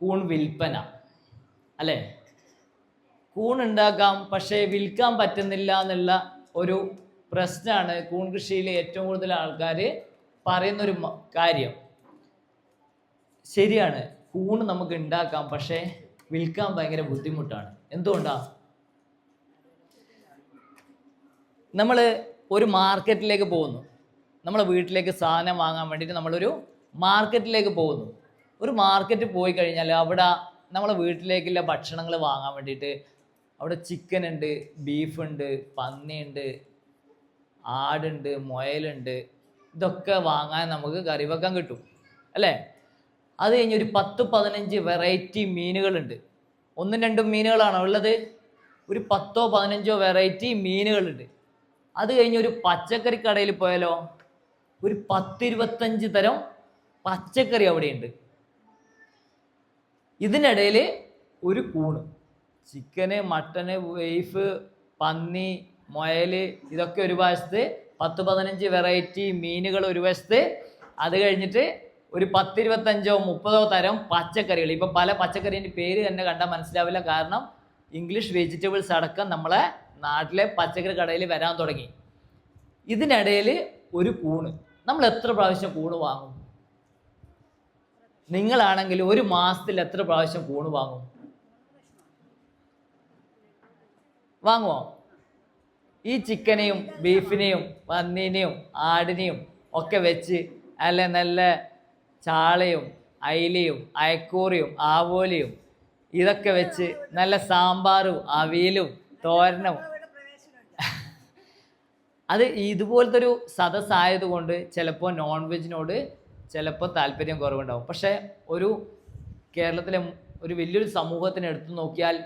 കൂൺ വിൽപ്പന. അല്ലേ? കൂൺ ഉണ്ടാക്കാം പക്ഷേ വിൽക്കാൻ പറ്റുന്നില്ല എന്നുള്ള ഒരു പ്രശ്നമാണ് കൂൺ കൃഷിയിൽ ഏറ്റവും കൂടുതൽ ആൾക്കാർ പറയുന്നൊരു കാര്യം. ശരിയാണ് കൂൺ നമുക്ക് ഉണ്ടാക്കാം പക്ഷേ വിൽക്കാൻ ഭയങ്കര ബുദ്ധിമുട്ടാണ്. എന്തുകൊണ്ടാണ് നമ്മൾ ഒരു മാർക്കറ്റിലേക്ക് പോകുന്നു. നമ്മളെ വീട്ടിലേക്ക് സാധനം വാങ്ങാൻ വേണ്ടിയിട്ട് നമ്മളൊരു മാർക്കറ്റിലേക്ക് പോകുന്നു. ഒരു മാർക്കറ്റ് പോയി കഴിഞ്ഞാൽ അവിടെ നമ്മളെ വീട്ടിലേക്കുള്ള ഭക്ഷണങ്ങൾ വാങ്ങാൻ വേണ്ടിയിട്ട് അവിടെ ചിക്കൻ ഉണ്ട് ബീഫ് ഉണ്ട് പന്നിയുണ്ട് ആടുണ്ട് മുയലുണ്ട് ഇതൊക്കെ വാങ്ങാൻ നമുക്ക് കറി വെക്കാൻ കിട്ടും. അല്ലേ? അത് കഴിഞ്ഞ് ഒരു പത്ത് പതിനഞ്ച് വെറൈറ്റി മീനുകളുണ്ട്. ഒന്നും രണ്ടും മീനുകളാണോ ഉള്ളത്? ഒരു പത്തോ പതിനഞ്ചോ വെറൈറ്റി മീനുകളുണ്ട്. അത് കഴിഞ്ഞ് ഒരു പച്ചക്കറി കടയിൽ പോയാലോ? ഒരു പത്തിരുപത്തഞ്ച് തരം പച്ചക്കറി അവിടെയുണ്ട്. ഇതിനിടയിൽ ഒരു കൂണ്. ചിക്കന് മട്ടന് ബീഫ് പന്നി മുയൽ ഇതൊക്കെ ഒരു വശത്ത് പത്ത് പതിനഞ്ച് വെറൈറ്റി മീനുകൾ ഒരു വശത്ത്. അത് കഴിഞ്ഞിട്ട് ഒരു പത്തിരുപത്തഞ്ചോ മുപ്പതോ തരം പച്ചക്കറികൾ. ഇപ്പം പല പച്ചക്കറീന്റെ പേര് തന്നെ കണ്ടാൽ മനസ്സിലാവില്ല. കാരണം ഇംഗ്ലീഷ് വെജിറ്റബിൾസ് അടക്കം നമ്മളെ നാട്ടിലെ പച്ചക്കറി കടയിൽ വരാൻ തുടങ്ങി. ഇതിനിടയിൽ ഒരു കൂണ്. നമ്മൾ എത്ര പ്രാവശ്യം കൂണ് വാങ്ങും? നിങ്ങളാണെങ്കിൽ ഒരു മാസത്തിൽ എത്ര പ്രാവശ്യം കൂണ് വാങ്ങും? വാങ്ങുമോ ഈ ചിക്കനെയും ബീഫിനെയും പന്നീനെയും ആടിനെയും ഒക്കെ വെച്ച് അല്ല നല്ല ചാളയും അയിലയും അയക്കൂറിയും ആവോലിയും ഇതൊക്കെ വെച്ച് നല്ല സാമ്പാറും അവിയലും തോരനും. അത് ഇതുപോലത്തെ ഒരു സദസ്സായതുകൊണ്ട് ചിലപ്പോൾ നോൺ വെജിനോട് ചിലപ്പോൾ താല്പര്യം കുറവുണ്ടാവും. പക്ഷേ ഒരു കേരളത്തിലെ ഒരു വലിയൊരു സമൂഹത്തിന് എടുത്തു നോക്കിയാൽ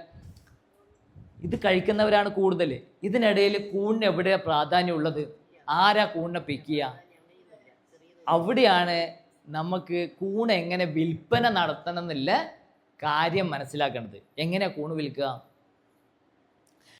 ഇത് കഴിക്കുന്നവരാണ് കൂടുതൽ. ഇതിനിടയിൽ കൂണിന് എവിടെ പ്രാധാന്യമുള്ളത്? ആരാ കൂണിനെ പിക്ക് ചെയ്യുക അവിടെയാണ് നമുക്ക് കൂൺ എങ്ങനെ വിൽപ്പന നടത്തണം എന്നുള്ള കാര്യം മനസ്സിലാക്കേണ്ടത്. എങ്ങനെയാണ് കൂണ് വിൽക്കുക?